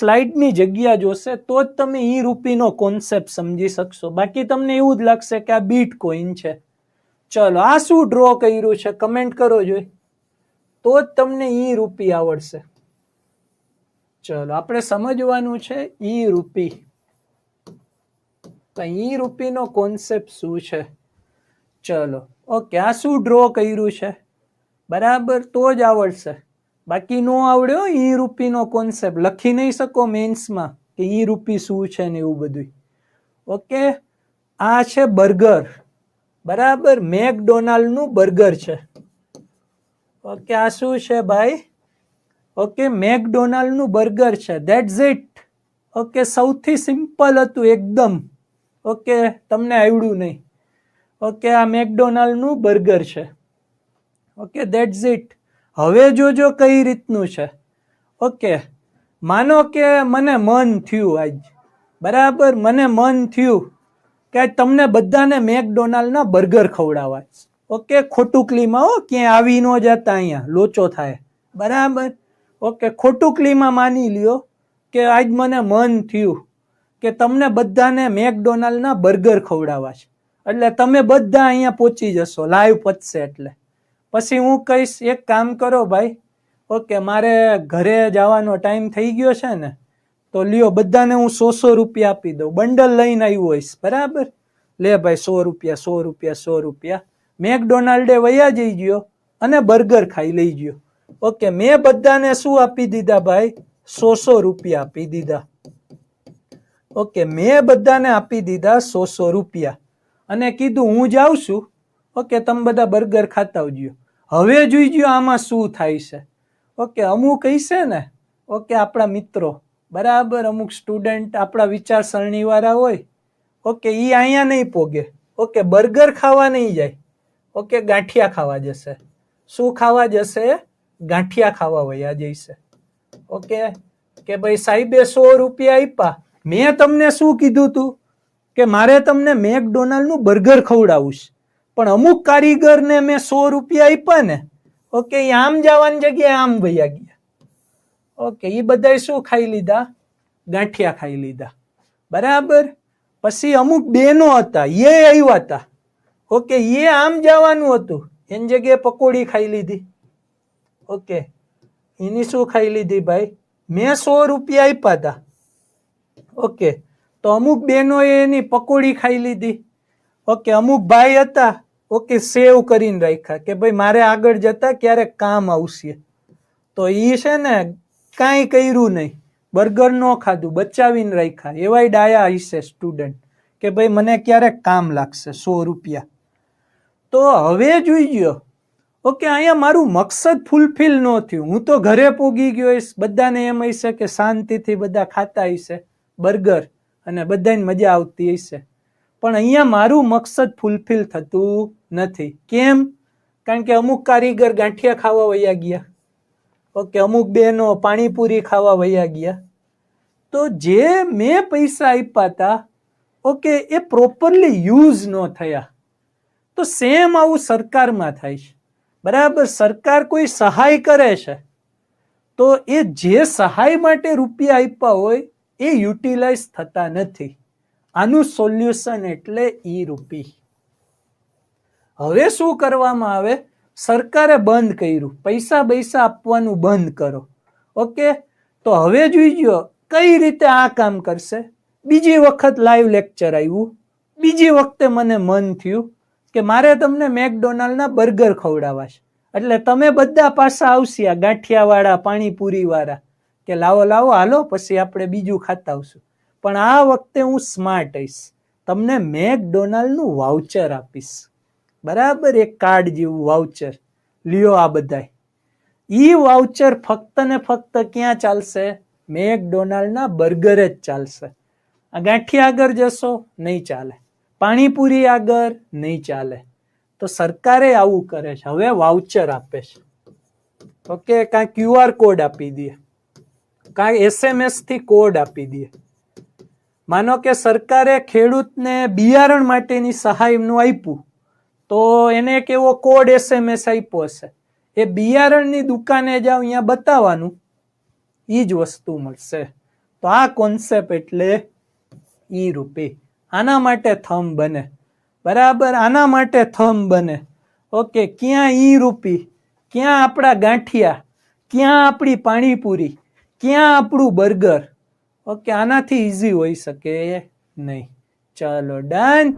સ્લાઇડની જગ્યા જોશે તો જ તમે ઈ રૂપીનો કોન્સેપ્ટ સમજી શકશો. બાકી તમને એવું જ લાગશે કે આ બીટ કોઈન છે. ચલો, આ શું ડ્રો કર્યું છે? કમેન્ટ કરો જોઈ. તો જ તમને ઈ રૂપી આવડશે. ચલો, આપણે સમજવાનું છે ઈ રૂપી. તો ઈ રૂપીનો કોન્સેપ્ટ શું છે? ચલો ઓકે આ શું ડ્રો કર્યું છે? બરાબર, તો જ આવડશે. બાકી નો આવડ્યો ઈ રૂપીનો કોન્સેપ્ટ લખી નહીં શકો મેન્સમાં કે ઈ રૂપી શું છે ને એવું બધું ઓકે? આ છે બર્ગર. બરાબર? મેકડોનાલ્ડનું બર્ગર છે. ઓકે, આ શું છે ભાઈ? ઓકે, મેકડોનાલ્ડનું બર્ગર છે. દેટ્સ ઇટ ઓકે, સૌથી સિમ્પલ હતું એકદમ. ઓકે, તમને આવડ્યું નહીં. ઓકે, આ મેકડોનાલ્ડનું બર્ગર છે. ઓકે દેટ્સ ઇટ હવે જોજો કઈ રીતનું છે. ઓકે, માનો કે મને મન થયું આજ. બરાબર, મને મન થયું કે તમને બધાને મેકડોનાલ્ડના બર્ગર ખવડાવવા. ઓકે, ખોટુકલીમાં હો, ક્યાંય આવી ન જતા અહીંયા, લોચો થાય. બરાબર? ઓકે, ખોટુકલીમાં માની લ્યો કે આજ મને મન થયું કે તમને બધાને મેકડોનાલ્ડના બર્ગર ખવડાવવા છે. એટલે તમે બધા અહીંયા પહોંચી જશો, લાઈવ પચશે એટલે. પછી હું કહીશ એક કામ કરો ભાઈ. ઓકે, મારે ઘરે જવાનો ટાઈમ થઈ ગયો છે ને, તો લ્યો, બધાને હું સો સો રૂપિયા આપી દઉં. બંડલ લઈને આવ્યો હોઈશ, બરાબર? લે ભાઈ, સો રૂપિયા સો રૂપિયા સો રૂપિયા. મેકડોનાલ્ડે વયા જઈ ગયો અને બર્ગર ખાઈ લઈ ગયો. ઓકે, મેં બધાને શું આપી દીધા ભાઈ? સો સો રૂપિયા આપી દીધા. ઓકે, મેં બધાને આપી દીધા સો સો રૂપિયા. અને કીધું હું જાઉં છું. ઓકે, તમે બધા બર્ગર ખાતા આવજો. હવે જોઈ ગયો આમાં શું થાય છે. ઓકે, અમુક હશે ને, ઓકે, આપણા મિત્રો, બરાબર, અમુક સ્ટુડન્ટ આપણા વિચારસરણીવાળા હોય, ઓકે એ અહીંયા નહીં પોગે, ઓકે, બર્ગર ખાવા નહીં જાય, ઓકે, ગાંઠિયા ખાવા જશે. શું ખાવા જશે? ગાંઠિયા ખાવા વયા જઈશે. ઓકે, કે ભાઈ સાહેબે સો રૂપિયા આપ્યા, મેં તમને શું કીધું તું? કે મારે તમને મેકડોનાલ્ડનું બર્ગર ખવડાવું છે. પણ અમુક કારીગરને મેં સો રૂપિયા આપ્યા ને, ઓકે એ આમ જવાની જગ્યાએ આમ વયા ગયા. ઓકે એ બધા શું ખાઈ લીધા? ગાંઠિયા ખાઈ લીધા. બરાબર? પછી અમુક બેનો હતા એ આવ્યા હતા. ઓકે એ આમ જવાનું હતું. એની જગ્યાએ પકોડી ખાઈ લીધી. ઓકે, એની શું ખાઈ લીધી ભાઈ? મેં સો રૂપિયા આપ્યા હતા. ઓકે, તો અમુક બહેનોએ એની પકોડી ખાઈ લીધી. ઓકે, અમુક ભાઈ હતા ઓકે, સેવ કરીને રાખ્યા કે ભાઈ મારે આગળ જતા ક્યારેક કામ આવશે. તો એ છે ને કાંઈ કર્યું નહીં. બર્ગર નો ખાધું, બચાવીને રાખ્યા. એવાય ડાયા હશે સ્ટુડન્ટ કે ભાઈ મને ક્યારેક કામ લાગશે સો રૂપિયા. તો હવે જોઈ ગયો ઓકે, અહીંયા મારું મકસદ ફૂલફિલ ન થયું. હું તો ઘરે પૂગી ગયો હોઈશ. બધાને એમ હશે કે શાંતિથી બધા ખાતા હશે. બર્ગર. અને બધાને મજા આવતી હશે. પણ અહીંયા મારું મકસદ ફૂલફિલ થતું નથી. કેમ? કારણ કે અમુક કારીગર ગાંઠિયા ખાવા વયા ગયા. ઓકે, અમુક બહેનો પાણીપુરી ખાવા વયા ગયા. તો જે મેં પૈસા આપ્યા હતા, ઓકે, એ પ્રોપરલી યુઝ ન થયા. તો સેમ આવું સરકારમાં થાય છે. બરાબર? સરકાર કોઈ સહાય કરે છે? તો એ જે સહાય માટે રૂપિયા આપ્યા હોય, એ યુટિલાઇઝ થતા નથી. આનું સોલ્યુશન એટલે ઈ રૂપી હવે શું કરવામાં આવે? સરકારે બંધ કર્યું. પૈસા પૈસા આપવાનું બંધ કરો. ઓકે? તો હવે જોઈ ગયો કઈ રીતે આ કામ કરશે? બીજી વખત લાઈવ લેક્ચર આવ્યું. બીજી વખતે મને મન થયું કે મારે તમને મેકડોનાલ્ડના બર્ગર ખવડાવવા છે. એટલે તમે બધા પાછા આવશે ગાંઠિયાવાળા, પાણીપુરીવાળા. કે લાવો લાવો, હાલો, પછી આપણે બીજું ખાતા આવશું. પણ આ વખતે હું સ્માર્ટ હઈશ તમને મેકડોનાલ્ડનું વાઉચર આપીશ. બરાબર? એક કાર્ડ જેવું વાઉચર લ્યો આ બધાય. ઈ વાઉચર ફક્ત ને ફક્ત ક્યાં ચાલશે? મેકડોનાલ્ડના બર્ગર જ ચાલશે. આ ગાંઠિયા આગળ જશો, નહીં ચાલે. પાણીપુરી આગળ, નહીં ચાલે. તો સરકારે આવું કરે છે. હવે વાઉચર આપે છે. ઓકે કાં ક્યુઆર કોડ આપી દે કાં એસએમએસથી કોડ આપી દે માનો કે સરકારે ખેડૂતને બિયારણ માટેની સહાયનું આપ્યું, તો એને એક એવો કોડ એસએમએસ આપ્યો હશે. એ બિયારણની દુકાને જાઓ અહીંયા બતાવવાનું એ જ વસ્તુ મળશે. તો આ કોન્સેપ્ટ એટલે ઈ રૂપી. આના માટે થમ બને. બરાબર? આના માટે થમ બને. ઓકે ક્યાં ઈ રૂપી? ક્યાં આપણા ગાંઠિયા? ક્યાં આપણી પાણીપુરી? ક્યાં આપણું બર્ગર? ઓકે આનાથી ઈઝી હોઈ શકે. નહીં. ચાલો ડન